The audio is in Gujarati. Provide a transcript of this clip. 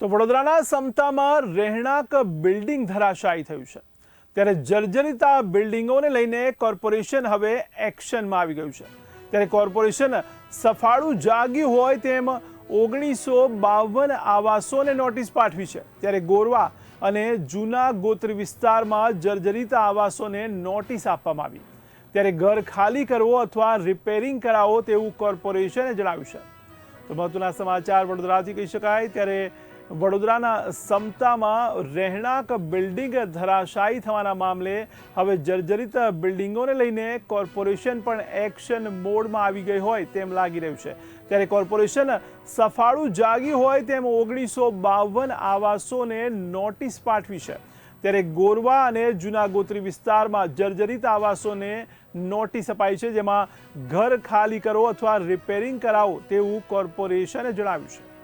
તો વડોદરાના સમતામાં રહેણાંક બિલ્ડિંગ ધરાશાયી થયું છે. ત્યારે જર્જરિત બિલ્ડિંગોને લઈને કોર્પોરેશન હવે એક્શનમાં આવી ગયું છે. ત્યારે કોર્પોરેશન સફાળું જાગ્યું હોય તેમ ઓગણીસો બાવન આવાસોને નોટિસ પાઠવી છે. ત્યારે ગોરવા અને જૂના ગોત્ર વિસ્તારમાં જર્જરિત આવાસોને નોટિસ આપવામાં આવી. ત્યારે ઘર ખાલી કરવો અથવા રિપેરિંગ કરાવો તેવું કોર્પોરેશને જણાવ્યું છે. તો મહત્વના સમાચાર વડોદરાથી કહી શકાય. ત્યારે વડોદરાના સમતામાં રહેણાંક બિલ્ડિંગ ધરાશાયી થવાના મામલે હવે જર્જરિત બિલ્ડિંગોને લઈને કોર્પોરેશન પણ એક્શન મોડમાં આવી ગઈ હોય તેમ લાગી રહ્યું છે. ત્યારે કોર્પોરેશન સફાળું જાગ્યું હોય તેમ ઓગણીસો બાવન આવાસોને નોટિસ પાઠવી છે. ત્યારે ગોરવા અને જૂના ગોત્રી વિસ્તારમાં જર્જરિત આવાસોને નોટિસ અપાઈ છે, જેમાં ઘર ખાલી કરો અથવા રિપેરિંગ કરાવો તેવું કોર્પોરેશને જણાવ્યું છે.